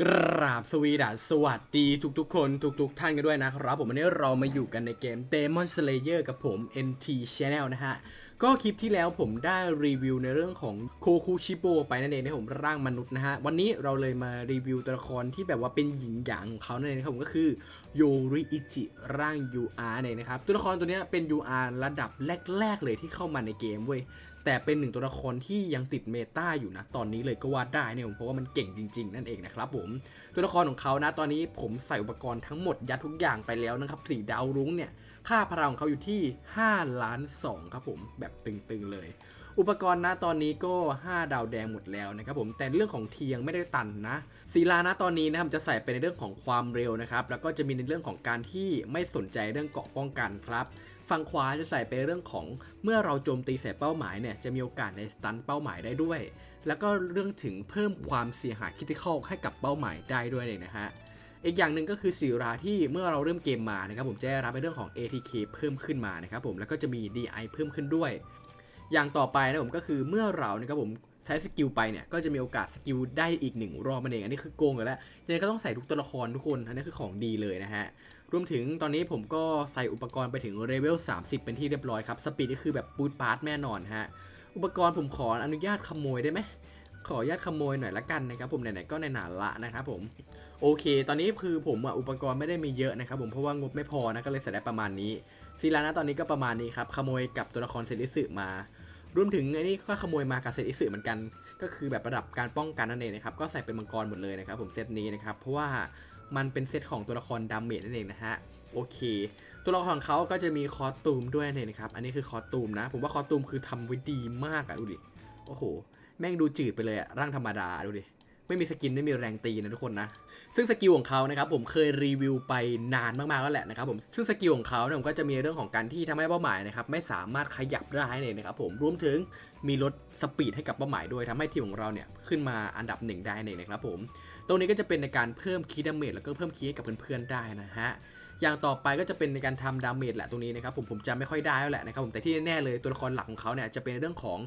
กราบสวีดัสสวัสดีทุกๆคนทุกๆท่านกันด้วยนะครับ ผมวันนี้เรามาอยู่กันในเกม Demon Slayer กับผม NT Channel นะฮะ ก็คลิปที่แล้วผมได้รีวิวในเรื่องของโคคูชิโบไปนั่นเองนะผมร่างมนุษย์นะฮะ วันนี้เราเลยมารีวิวตัวละครที่แบบว่าเป็นหญิงหยางของเขานั่นเองนะครับผมก็คือโยริอิจิร่าง UR เนี่ยนะครับ ตัวละครตัวนี้เป็น UR ระดับแรก ๆ เลยที่เข้ามาในเกมเว้ย แต่เป็นหนึ่งตัวละครที่ยังติดเมตาอยู่นะ ตอนนี้เลยก็ว่าได้เนี่ยผมเพราะว่ามันเก่งจริง ๆ นั่นเองนะครับผมตัวละครของเขานะ ตอนนี้ผมใส่อุปกรณ์ทั้งหมดยัดทุกอย่างไปแล้วนะครับสีดาวรุ้งเนี่ยค่าพลังของเขาอยู่ที่ 5 ล้าน 2 ครับผมแบบตึงๆเลย อุปกรณ์นะตอนนี้ก็ 5 ดาวแดงหมดแล้วนะครับผมแต่เรื่องของเทียงไม่ได้ตันนะศีลานะตอนนี้นะครับจะใส่เป็นในเรื่องของความเร็วนะครับแล้วก็จะมีในเรื่องของการที่ไม่สนใจเรื่องเกาะป้องกันครับ ฝั่งขวาจะใส่ไปเรื่องของเมื่อเราโจมตีใส่เป้าหมายเนี่ยจะมีโอกาสในสตันเป้าหมายได้ด้วย แล้วก็เรื่องถึงเพิ่มความเสียหายคิติคอลให้กับเป้าหมายได้ด้วยเลยนะฮะอีกอย่างหนึ่งก็คือสีราที่เมื่อเราเริ่มเกมมานะครับผมจะรับในเรื่องของ ATK เพิ่มขึ้นมานะครับผมแล้วก็จะมี DI เพิ่มขึ้นด้วย อย่างต่อไปนะผมก็คือเมื่อเรานะครับผมใช้สกิลไปเนี่ยก็จะมีโอกาสสกิลได้อีกหนึ่งรอบมันเองอันนี้คือโกงกันแล้วยังไงก็ต้องใส่ทุกตัวละครทุกคนอันนี้คือของดีเลยนะฮะ รวมถึงตอนนี้ผมก็ใส่อุปกรณ์ไปถึงเลเวล 30 เป็นที่เรียบร้อยครับ สปีดก็คือแบบปูดปาร์ตแน่นอนฮะ อุปกรณ์ผมขออนุญาตขโมยได้ไหม ขออนุญาตขโมยหน่อยละกันนะครับผมไหนๆก็ในหนาละนะครับผม โอเค ตอนนี้คือผมอะอุปกรณ์ไม่ได้มีเยอะนะครับผมเพราะว่างบไม่พอนะก็เลยใส่ได้ประมาณนี้ซีลานะตอนนี้ก็ประมาณนี้ครับขโมยกับตัวละครเซริสึมารวมถึงไอ้นี่ก็ขโมยมากับเซริสึเหมือนกัน ก็คือแบบระดับการป้องกันนั่นเองนะครับ ก็ใส่เป็นมังกรหมดเลยนะครับผมเซตนี้นะครับ เพราะว่า มันเป็นเซตของตัวละครดาเมจนั่นเองนะฮะโอเค ตัวละครของเขาก็จะมีคอสตูมด้วยเนี่ยนะครับ อันนี้คือคอสตูมนะ ผมว่าคอสตูมคือทำไว้ดีมากอะดูดิ โอ้โห แม่งดูจืดไปเลยอะร่างธรรมดาดูดิ ไม่มีสกินไม่มีแรงตีนะทุกคนนะ ซึ่งสกิลของเขานะครับผมเคยรีวิวไปนานมากๆแล้วแหละนะครับผม ซึ่งสกิลของเขาเนี่ยผมก็จะมีเรื่องของการที่ทำให้เป้าหมายนะครับไม่สามารถขยับได้เลยนะครับผม รวมถึงมีลดสปีดให้กับเป้าหมายด้วยทำให้ทีมของเราเนี่ยขึ้นมาอันดับหนึ่งได้เลยนะครับผม ตรงนี้ก็จะเป็นในการเพิ่มคีย์ดาเมจแล้วก็เพิ่มคีย์ให้กับเพื่อนๆได้นะฮะอย่างต่อไปก็จะเป็นในการทำดาเมจแหละตรงนี้นะครับผมผมจำไม่ค่อยได้แล้วแหละนะครับผมแต่ที่แน่ๆเลยตัวละครหลักของเขาเนี่ยจะเป็นเรื่องของ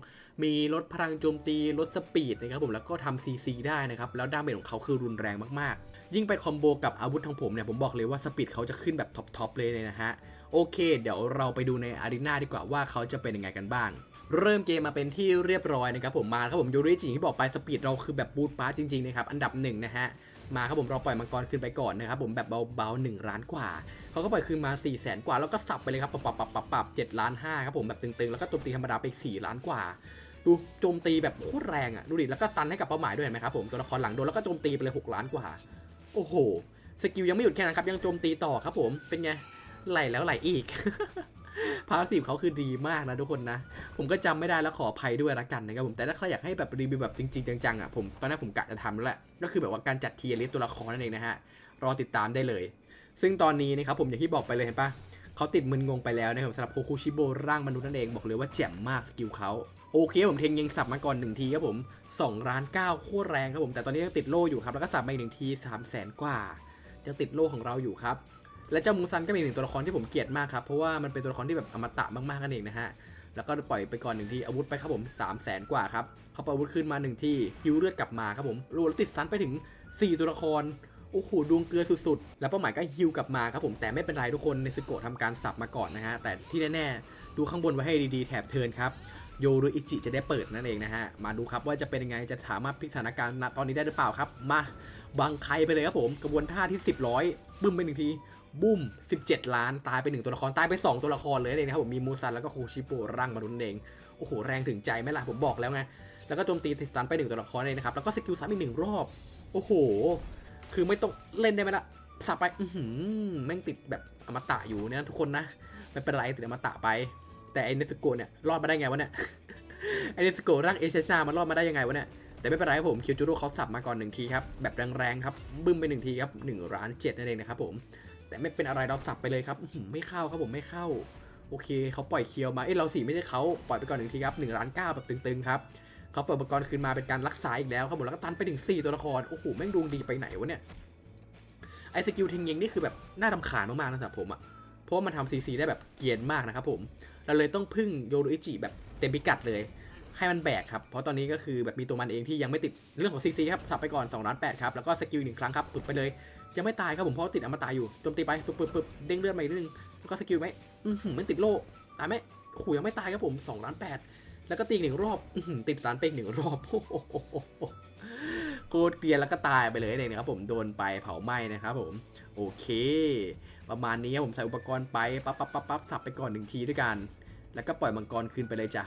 มีลดพลังโจมตีลดสปีดนะครับผมแล้วก็ทำซีซีได้นะครับแล้วดาเมจของเขาคือรุนแรงมากๆ ยิ่งไปคอมโบกับอาวุธของผมเนี่ยผมบอกเลยว่าสปีดเขาจะขึ้นแบบท็อปๆเลยนะฮะโอเค เดี๋ยวเราไปดูในอารีนาดีกว่าว่าเขาจะเป็นยังไงกันบ้าง เริ่มเกมมาเป็นที่เรียบร้อยนะครับผมมาครับผมยูริจิงที่บอกไปสปีดเราคือแบบบูทปาร์จริงๆนะครับอันดับหนึ่งนะฮะมาครับผมเราปล่อยมังกรขึ้นไปก่อนนะครับผมแบบเบาๆหนึ่งล้านกว่าเขาก็ปล่อยคืนมา4ี่แสนกว่าแล้วก็สับไปเลยครับปับปับปับปับปับเจ็ดล้านห้าครับผมแบบตึงๆแล้วก็โจมตีธรรมดาไปอีกสี่ล้านกว่า ดูโจมตีแบบโคตรแรงอะดูดิแล้วก็ตันให้กับเป้าหมายด้วยเห็นไหมครับผมตัวละครหลังโดนแล้วก็โจมตีไปเลยหกล้านกว่า โอ้โหสกิลยังไม่หยุดแค่นั้นครับยังโจมตีต่อครับผมเป็นไงไหลแล้วไหลอีก พาสซีฟเขาคือดีมากนะทุกคนนะ ผมก็จำไม่ได้แล้วขออภัยด้วยละกันนะครับผมแต่ถ้าใครอยากให้แบบรีวิวแบบจริง ๆ จังๆอะผมตอนนี้ผมกะจะทำแล้วแหละก็คือแบบว่าการจัดเทียร์ลิสตัวละครนั่นเองนะฮะรอติดตามได้เลย ซึ่งตอนนี้นะครับผมอย่างที่บอกไปเลยเห็นปะเขาติดมึนงงไปแล้วนะครับสำหรับโคคุชิโบร่างมนุษย์นั่นเองบอกเลยว่าแจ่มมากสกิลเขาโอเคผมเทงยิงสับมาก่อนหนึ่งทีครับผม2ล้านเก้าโคตรแรงครับผมแต่ตอนนี้ยังติดโล่อยู่ครับแล้วก็สับมาอีกหนึ่งที3 0 0แสนกว่ายังติดโล่ของเราอยู่ครับ และเจ้ามูซันก็เป็นหนึ่งตัวละครที่ผมเกลียดมากครับ เพราะว่ามันเป็นตัวละครที่แบบอมตะมากๆกันเองนะฮะ แล้วก็ปล่อยไปก่อนหนึ่งทีอาวุธไปครับผม3 0 0แสนกว่าครับเขาปล่อยอาวุธขึ้นมาหนึ่งที่ฮิวเลือดกลับมาครับผมรวมติดซันไปถึง 4 ตัวละครโอ้โหดวงเกลือสุดๆ แล้วเป้าหมายก็ฮิวกลับมาครับผมแต่ไม่เป็นไรทุกคนในสโกะทำการสับมาก่อนนะฮะ แต่ที่แน่ๆ ดูข้างบนไว้ให้ดีๆ แถบเทินครับโยรุอิจิจะได้เปิดนั่นเองนะฮะ มาดูครับว่าจะเป็นยังไงจะสามารถพลิกสถานการณ์ณตอนนี้ได้หรือเปล่าครับ มาบังใครไปเลยครับผม กระบวนท่าที่ 10ร้อยบึ้มไปหนึ่งที บุ้ม 17 ล้านตายไปหนึ่งตัวละคร ตายไป 2 ตัวละครเลยนั่นเองนะครับผมมีมูซันแล้วก็โคชิโปะร่างมนุษย์นั่นเอง โอ้โห แรงถึงใจไหมล่ะ ผมบอกแล้วไง แล้วก็โจมตีติดสตันไปหนึ่งตัวละครเลยนะครับ แล้วก็สกิลซ้ำอีกหนึ่งรอบ โอ้โห คือไม่ต้องเล่นได้ไหมล่ะสับไป อือหือแม่งติดแบบอมตะอยู่เนี่ยทุกคนนะไม่เป็นไรติดอมตะไป แต่ไอเนสโกเนี่ยรอดมาได้ไงวะเนี่ยไอเนสโกร่างเอเชชามันรอดมาได้ยังไงวะเนี่ยแต่ไม่เป็นไรครับผมคิวจูโร่เขาสับมาก่อนหนึ่งทีครับแบบแรงๆครับบึ้มไปหนึ่งทีครับหนึ่งล้านเจ็ดนั่นเองนะครับผม แต่ไม่เป็นอะไรเราสับไปเลยครับหือไม่เข้าครับผมไม่เข้า โอเคเขาปล่อยเคียวมาเอ้ยเราสี่ไม่ใช่เขาปล่อยไปก่อนหนึ่งทีครับหนึ่งล้านเก้าแบบตึงๆครับเขาเปิดอุปกรณ์คืนมาเป็นการรักษาอีกแล้วครับผมแล้วก็ตันไปถึงสี่ตัวละครโอ้โหแม่งดวงดีไปไหนวะเนี่ยไอสกิลเทงเยงนี่คือแบบน่ารำคาญมากๆนะสำหรับผมอะเพราะว่ามันทำซีซีได้แบบเกียนมากนะครับผมเราเลยต้องพึ่งโยรุอิจิแบบเต็มพิกัดเลย ให้มันแบกครับ เพราะตอนนี้ก็คือแบบมีตัวมันเองที่ยังไม่ติดเรื่องของซีซีครับสับไปก่อน2ล้าน8ครับแล้วก็สกิลหนึ่งครั้งครับปุดไปเลย ยังไม่ตายครับผมเพราะติดอมตะอยู่โจมตีไปปึ๊บปึ๊บปึบเด้งเลือดมาอีกนิดนึงแล้วก็สกิลไหมอือหือมันติดโล่ตายไหมโอ้โหยังไม่ตายครับผม2ล้าน8แล้วก็ตีอีกหนึ่งรอบติดสารเป้งหนึ่งรอบโอ้โหโคตรเกลียนแล้วก็ตายไปเลยเองนะครับผมโดนไปเผาไหม้นะครับผมโอเค ประมาณนี้ผมใส่อุปกรณ์ไปปั๊บปั๊บปั๊บปั๊บสับไปก่อนหนึ่งทีด้วยกัน แล้วก็ปล่อยมังกรคืนไปเลยจ้ะ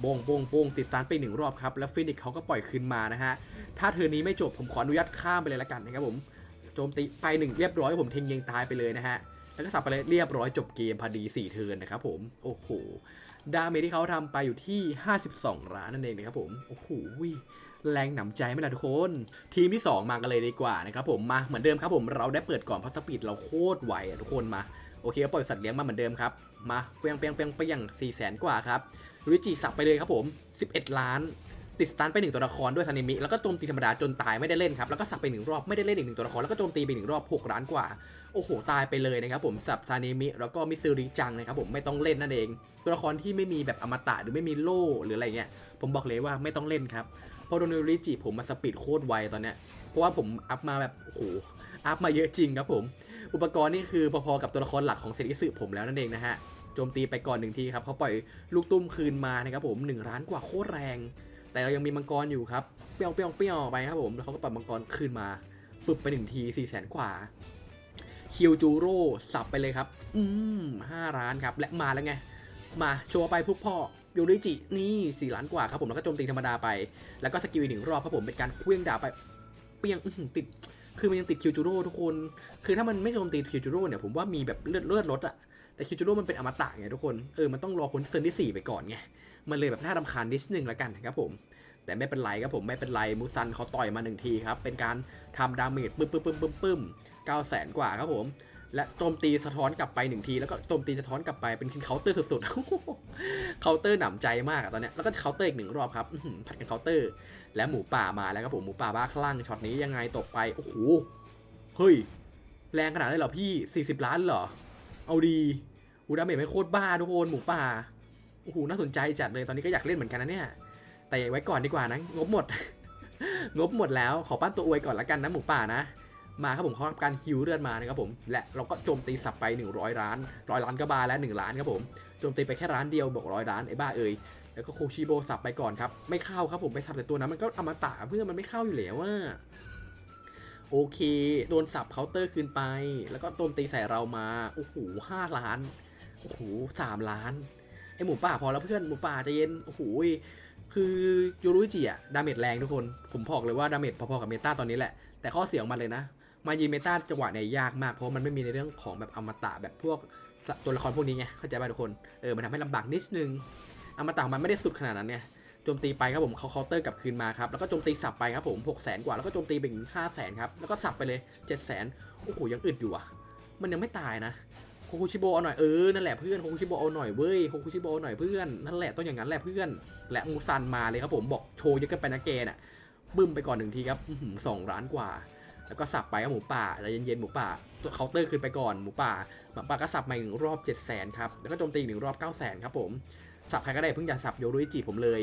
โบงโบงโบงติดสตารไปหนึ่งรอบครับ แล้วฟินิกเขาก็ปล่อยคืนมานะฮะ ถ้าเธอนี้ไม่จบผมขออนุญาตข้ามไปเลยละกันนะครับผม โจมตีไปหนึ่งเรียบร้อยผมเทงเยงตายไปเลยนะฮะ แล้วก็สับไปเลยเรียบร้อยจบเกมพอดี4เทิร์นนะครับผมโอ้โหดาเมจที่เขาทำไปอยู่ที่ 52ล้านนั่นเองนะครับผมโอ้โหแรงหนำใจไหมล่ะทุกคน ทีมที่ 2 มากันเลยดีกว่านะครับผมมาเหมือนเดิมครับผมเราได้เปิดก่อนเพราะสปีดเราโคตรไวอะทุกคนมาโอเคก็ปล่อยสัตว์เลี้ยงมาเหมือนเดิมครับมาเปียงเปียงเปียงเปียงสี่แสนกว่าครับริจิสับไปเลยครับผม 11 ล้าน ติดสตันไปหนึ่งตัวละครด้วยซานิมิแล้วก็โจมตีธรรมดาจนตายไม่ได้เล่นครับแล้วก็สับไปหนึ่งรอบไม่ได้เล่นอีกหนึ่งตัวละครแล้วก็โจมตีไปหนึ่งรอบ6ล้านกว่าโอ้โหตายไปเลยนะครับผมสับซานิมิแล้วก็มิซูริจังนะครับผมไม่ต้องเล่นนั่นเอง ตัวละครที่ไม่มีแบบอมตะหรือไม่มีโล่หรืออะไรเงี้ยผมบอกเลยว่าไม่ต้องเล่นครับเพราะโดนริจิผมมาสปีดโคตรไวตอนเนี้ยเพราะว่าผมอัพมาแบบโอ้โหอัพมาเยอะจริงครับผม อุปกรณ์นี่คือพอๆกับตัวละครหลักของเซตอิสึผมแล้วนั่นเองนะฮะโจมตีไปก่อนหนึ่งทีครับเขาปล่อยลูกตุ้มคืนมานะครับผมหนึ่งล้านกว่าโคตรแรง แต่เรายังมีมังกรอยู่ครับเปี้ยวเปี้ยวเปี้ยวไปครับผมแล้วเขาก็ปล่อยมังกรคืนมาปึบไปหนึ่งทีสี่แสนกว่าคิวจูโร่สับไปเลยครับ อืมห้าล้านครับและมาแล้วไง มาโชว์ไปพวกพ่อโยริจินี่สี่ล้านกว่าครับผมแล้วก็โจมตีธรรมดาไป แล้วก็สกิลอีกหนึ่งรอบครับผมเป็นการเคลื่องดาบไปเปี้ยงติดคือมันยังติดคิวจูโร่ทุกคน คือถ้ามันไม่โจมตีคิวจูโร่เนี่ยผมว่ามีแบบเลือดเลือดลดอะแต่คิวจูโร่มันเป็นอมตะไงทุกคน เออ มันต้องรอพ้นเซนที่สี่ไปก่อนไง มันเลยแบบน่ารำคาญนิดนึงละกันนะครับผมแต่ไม่เป็นไรครับผมไม่เป็นไรมูซันเขาต่อยมาหนึ่งทีครับ เป็นการทำดาเมจปึ้มปึ้มปึ้มปึ้มปึ้มเก้าแสนกว่าครับผม และโจมตีสะท้อนกลับไปหนึ่งทีแล้วก็โจมตีสะท้อนกลับไปเป็นเคาน์เตอร์สุดๆเคาน์เตอร์หนำใจมากอะตอนเนี้ยแล้วก็เคาน์เตอร์อีกหนึ่งรอบครับผัดกันเคาน์เตอร์ และหมูป่ามาแล้วครับผมหมูป่าบ้าคลั่งช็อตนี้ยังไงตกไปโอ้โหเฮ้ยแรงขนาดนั้นเหรอพี่ 40 ล้านเหรอเอาดีอูดาเมจไม่โคตรบ้าทุกคนหมูป่า โอ้โหน่าสนใจจัดเลยตอนนี้ก็อยากเล่นเหมือนกันนะเนี่ย แต่ไว้ก่อนดีกว่านะ งบหมด งบหมดแล้วขอปั้นตัวอวยก่อนละกันนะหมูป่านะ มาครับผมเขาทำการฮิวเลือดมานะครับผม และเราก็โจมตีสับไป 100ล้านร้อยล้านก็บาแล้ว1ล้านครับผมโจมตีไปแค่ร้านเดียวบอกร้อยล้านไอ้บ้าเอ่ยแล้วก็โคชิโบสับไปก่อนครับไม่เข้าครับผมไปสับแต่ตัวนั้นมันก็อมตะเพื่อมันไม่เข้าอยู่แล้วว่าโอเค โดนสับเคาน์เตอร์คืนไป แล้วก็โจมตีใส่เรามา โอ้โหห้าล้าน โอ้โหสามล้าน ไอหมูป่าพอแล้วเพื่อนหมูป่าจะเย็นโอ้โหคือยูรุจิอะดาเมจแรงทุกคน ผมบอกเลยว่าดาเมจพอๆกับเมตาตอนนี้แหละ แต่ข้อเสียของมันเลยนะ มายินเมตาจังหวะเนี่ยยากมาก เพราะมันไม่มีในเรื่องของแบบอมตะแบบพวกตัวละครพวกนี้ไง เข้าใจป่ะทุกคน เออ มันทำให้ลำบากนิดนึง อมตะของมันไม่ได้สุดขนาดนั้นเนี่ยโจมตีไปครับผมเขาเคาน์เตอร์กลับคืนมาครับ แล้วก็โจมตีสับไปครับผม6 0 0 0 0กว่า แล้วก็โจมตีไปถึง5 0 0 0 0 0ครับ แล้วก็สับไปเลย7 0 0 0 0 0โอ้โห ยังอึดอยู่อะ มันยังไม่ตายนะ คคุชิโบเอาหน่อยเออนั่นแหละเพื่อนโคคุชิโบเอาหน่อยเว้ยโคคุชิโบเอาหน่อยเพื่อนนั่นแหละต้องอย่างนั้นแหละเพื่อน และมูซันมาเลยครับผมบอกโชว์เยอะเกันไปนะเกน่ะบึ้มไปก่อนหนึ่งทีครับสองล้านกว่า แล้วก็สับไปครับหมูป่าใจเย็นๆหมูป่าเคาน์เตอร์คืนไปก่อนหมูป่าหมูป่าก็สับมาหนึ่งรอบ7 0 0 0 0 0ครับแล้วก็โจมตีอีกหนึ่งรอบ9 0 0 0 0 0ครับผมสับใครก็ได้เพิ่งอย่าสับโยรุจิผมเลย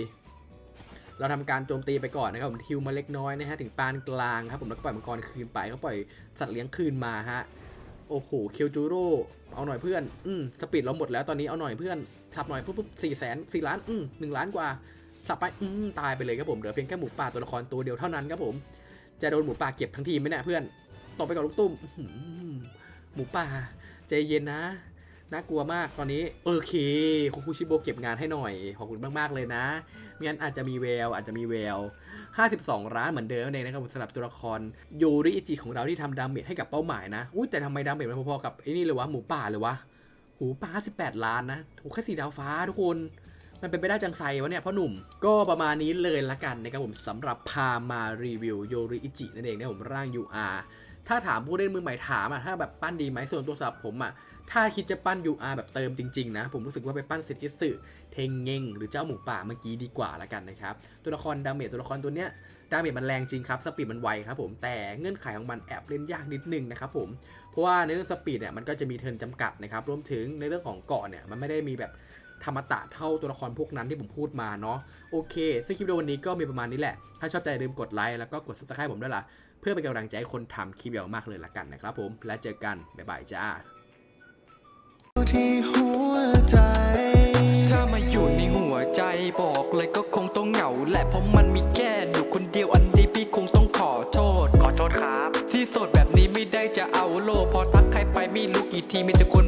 เราทำการโจมตีไปก่อนนะครับผมฮิวมาเล็กน้อยนะฮะถึงปานกลางครับผมแล้วก็ปล่อยมังกรคืนไปก็ปล่อยสัตว์เลี้ยงคืนมาฮะ โอ้โหเคียวจูโร่เอาหน่อยเพื่อน อืมสปีดเราหมดแล้วตอนนี้เอาหน่อยเพื่อน สับหน่อยปุ๊บปุ๊บสี่แสนสี่ล้าน อืมหนึ่งล้านกว่า สับไป อืมตายไปเลยครับผม เหลือเพียงแค่หมูป่าตัวละครตัวเดียวเท่านั้นครับผม จะโดนหมูป่าเก็บทั้งทีมไหมเนี่ยเพื่อนตบไปกับลูกตุ้มอื้อหือหมูป่า ใจเย็นนะ น่ากลัวมากตอนนี้โอเคคุคุชิโบเก็บงานให้หน่อย ขอบคุณมากๆเลยนะไม่งั้นอาจจะมีแววอาจจะมีแวว 52ร้านเหมือนเดิมนั่นเองนะครับผมสำหรับตัวละครโยริอิจิของเราที่ทำดาเมจให้กับเป้าหมายนะอุ้ยแต่ทำไมดาเมจมันพอๆกับไอ้นี่เลยวะหมูป่าเลยวะหูป่า 18 ล้านนะโอ้แค่สีดาวฟ้าทุกคนมันเป็นไปได้จังไซวะเนี่ยพ่อหนุ่มก็ประมาณนี้เลยละกันนะครับผมสำหรับพามารีวิวโยริอิจินั่นเองนะผมร่าง UR ถ้าถามผู้เล่นมือใหม่ถามอะถ้าแบบปั้นดีไหมส่วนตัวสำหรับผมอะ ถ้าคิดจะปั้น UR แบบเติมจริง ๆ นะ ผมรู้สึกว่าไปปั้นเซตอิสึเทงเงงหรือเจ้าหมูป่าเมื่อกี้ดีกว่าละกันนะครับ ตัวละครดาเมจตัวละครตัวเนี้ยดาเมจมันแรงจริงครับ สปีดมันไวครับผม แต่เงื่อนไขของมันแอบเล่นยากนิดนึงนะครับผม เพราะว่าในเรื่องสปีดเนี่ยมันก็จะมีเทิร์นจำกัดนะครับ รวมถึงในเรื่องของเกาะเนี่ยมันไม่ได้มีแบบธรรมตะเท่าตัวละครพวกนั้นที่ผมพูดมาเนาะ โอเค ซึ่งคลิปวิดีโอวันนี้ก็มีประมาณนี้แหละ ถ้าชอบใจลืมกดไลค์แล้วก็กด subscribe ผมด้วยล่ะ เพื่อเป็นกำลังใจให้คนทำคลิปยาวมากเลยละกันนะครับผม แล้วเจอกัน บ๊ายบายจ้า ที่หัวใจ ถ้ามาอยู่ในหัวใจบอกเลยก็คงต้องเหงาแหละเพราะมันมีแค่อยู่คนเดียวอันนี้พี่คงต้องขอโทษ ขอโทษครับ ที่โสดแบบนี้ไม่ได้จะเอาโลกพอทักใครไปไม่รู้กี่ทีมีแต่คน